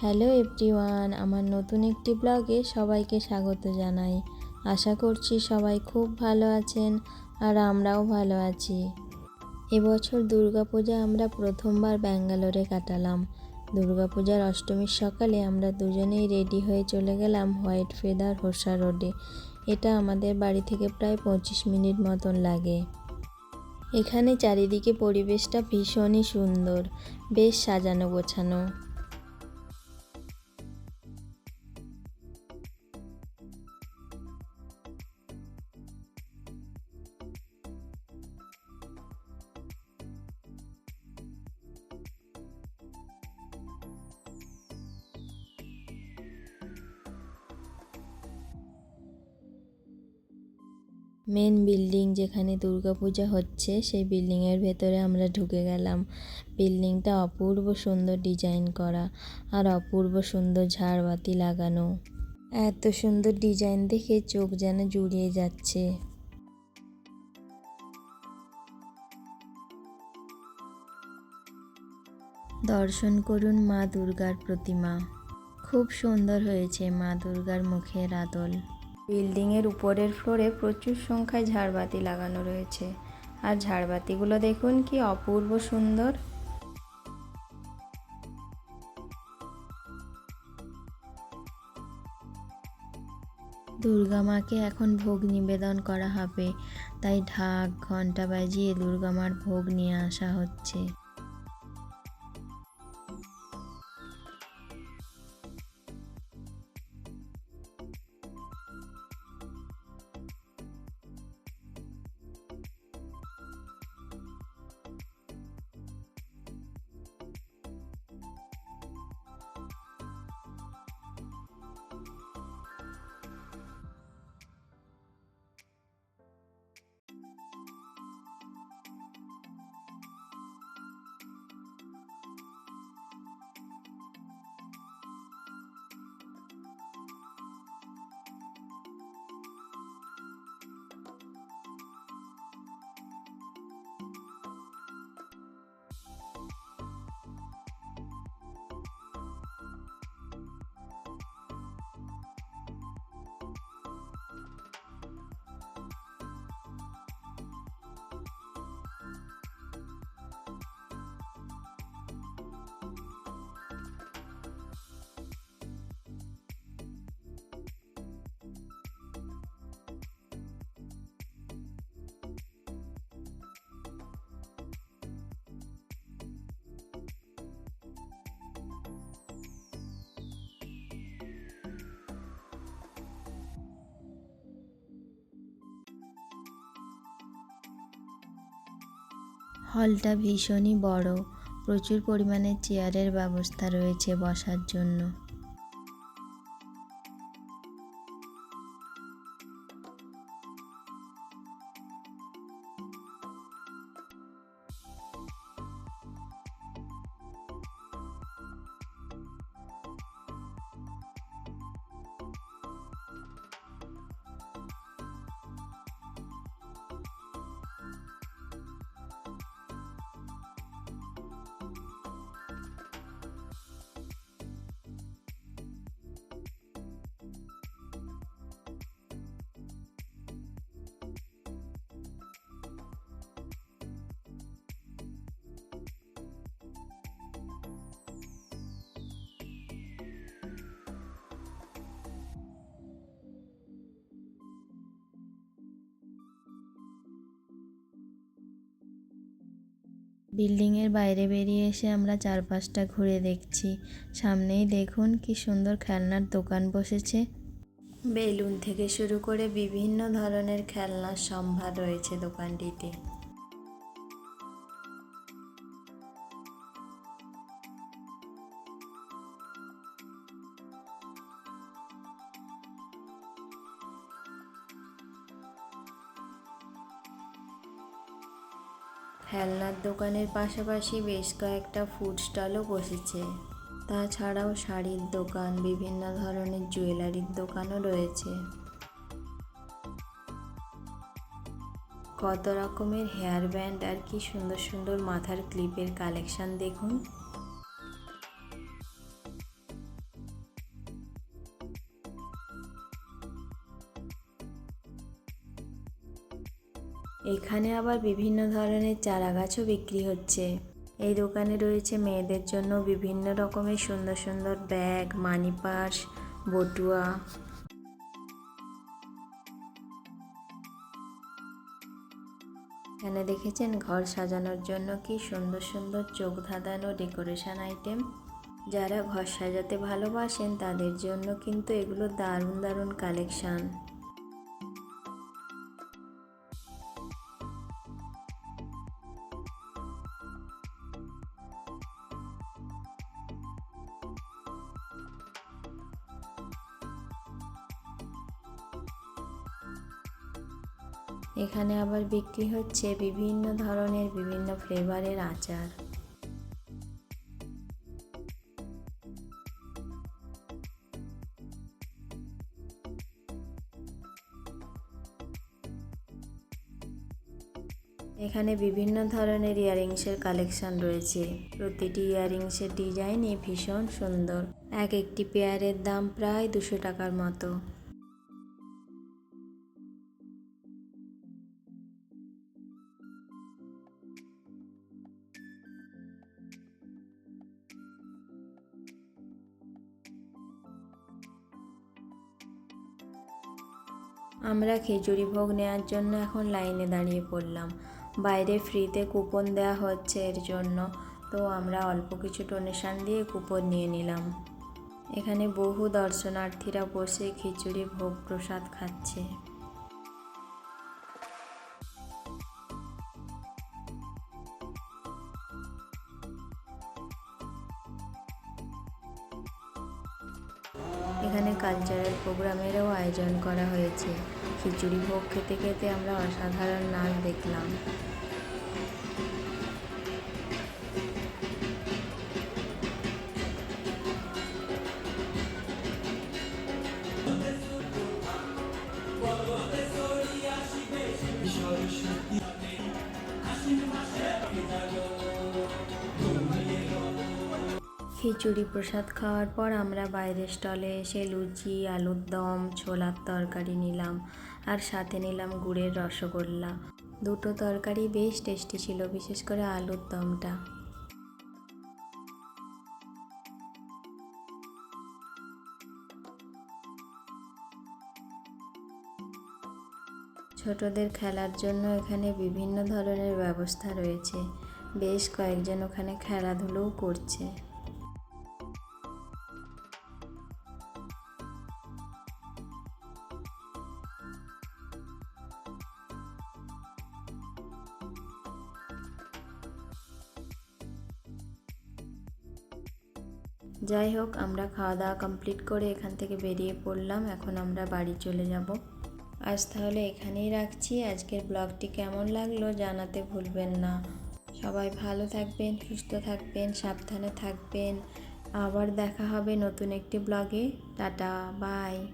Hello everyone, আমার নতুন একটি ব্লগে সবাইকে স্বাগত জানাই। আশা করছি সবাই খুব ভালো আছেন আর আমরাও ভালো আছি। এবছর দুর্গাপূজা আমরা প্রথমবার ব্যাঙ্গালোরে কাটালাম। দুর্গাপূজার অষ্টমীর সকালে আমরা দুজনেই রেডি হয়ে চলে গেলাম হোয়াইট ফেদার হোসা রোডে। এটা আমাদের বাড়ি থেকে প্রায় পঁচিশ মিনিট মতন লাগে। এখানে চারিদিকে পরিবেশটা ভীষণই সুন্দর, বেশ সাজানো গোছানো। মেন বিল্ডিং যেখানে দুর্গাপূজা হচ্ছে, সেই বিল্ডিংয়ের ভেতরে আমরা ঢুকে গেলাম। বিল্ডিংটা অপূর্ব সুন্দর ডিজাইন করা আর অপূর্ব সুন্দর ঝাড়বাতি লাগানো। এত সুন্দর ডিজাইন দেখে চোখ যেন জুড়িয়ে যাচ্ছে। দর্শন করুন মা দুর্গার প্রতিমা। খুব সুন্দর হয়েছে মা দুর্গার মুখের আদল। বিল্ডিংয়ের উপরের ফ্লোরে প্রচুর সংখ্যায় ঝাড়বাতি লাগানো রয়েছে। আর ঝাড়বাতিগুলো দেখুন কি অপূর্ব সুন্দর। দুর্গা মাকে এখন ভোগ নিবেদন করা হবে, তাই ঢাক ঘণ্টা বাজিয়ে দুর্গা মার ভোগ নিয়ে আসা হচ্ছে। হলটা ভীষণই বড়। প্রচুর পরিমাণে চেয়ারের ব্যবস্থা রয়েছে বসার জন্য। বিল্ডিংয়ের বাইরে বেরিয়ে এসে আমরা চারপাশটা ঘুরে দেখছি। সামনেই দেখুন কি সুন্দর খেলনার দোকান বসেছে। বেলুন থেকে শুরু করে বিভিন্ন ধরনের খেলনার সম্ভার রয়েছে দোকানটিতে। খেলনার দোকানের পাশাপাশি বেশ কয়েকটা ফুড স্টলও বসেছে। তাছাড়াও শাড়ির দোকান, বিভিন্ন ধরনের জুয়েলারির দোকানও রয়েছে। কত রকমের হেয়ার ব্যান্ড আর কি সুন্দর সুন্দর মাথার ক্লিপের কালেকশান দেখুন। এখানে আবার বিভিন্ন ধরনের চারা গাছও বিক্রি হচ্ছে। এই দোকানে রয়েছে মেয়েদের জন্য বিভিন্ন রকমের সুন্দর সুন্দর ব্যাগ, মানি পার্স, বটুয়া। এখানে দেখেছেন ঘর সাজানোর জন্য কি সুন্দর সুন্দর চোখ ধাঁধানো ডেকোরেশন আইটেম। যারা ঘর সাজাতে ভালোবাসেন তাদের জন্য কিন্তু এগুলো দারুণ দারুণ কালেকশন। এখানে আবার বিক্রি হচ্ছে বিভিন্ন ধরনের বিভিন্ন ফ্লেভারের আচার। এখানে বিভিন্ন ধরনের ইয়াররিংসের কালেকশন রয়েছে। প্রতিটি ইয়াররিংসের ডিজাইনই ভীষণ সুন্দর। এক একটি পেয়ারের দাম প্রায় দুশো টাকার মতো। আমরা খিচুড়ি ভোগ নেওয়ার জন্য এখন লাইনে দাঁড়িয়ে পড়লাম। বাইরে ফ্রিতে কুপন দেওয়া হচ্ছে এর জন্য। তো আমরা অল্প কিছু ডোনেশান দিয়ে কুপন নিয়ে নিলাম। এখানে বহু দর্শনার্থীরা বসে খিচুড়ি ভোগ প্রসাদ খাচ্ছে। এখানে কালচারাল প্রোগ্রামেরও আয়োজন করা হয়েছে। খিচুড়ি ভোগ খেতে খেতে আমরা অসাধারণ নাচ দেখলাম। খিচুড়ি প্রসাদ খাওয়ার পর আমরা বাইরের স্টলে এসে লুচি, আলুর দম, ছোলার তরকারি নিলাম আর সাথে নিলাম গুড়ের রসগোল্লা। দুটো তরকারি বেশ টেস্টি ছিল, বিশেষ করে আলুর দমটা। ছোটদের খেলার জন্য এখানে বিভিন্ন ধরনের ব্যবস্থা রয়েছে। বেশ কয়েকজন ওখানে খেলাধুলোও করছে। যাই হোক, আমরা খাওয়া দাওয়া কমপ্লিট করে এখান থেকে বেরিয়ে পড়লাম। এখন আমরা বাড়ি চলে যাব। আজ তাহলে এখানেই রাখছি। আজকের ব্লগটি কেমন লাগল জানাতে ভুলবেন না। সবাই ভালো থাকবেন, সুস্থ থাকবেন, সাবধানে থাকবেন। আবার দেখা হবে নতুন একটি ব্লগে। Tata, bye.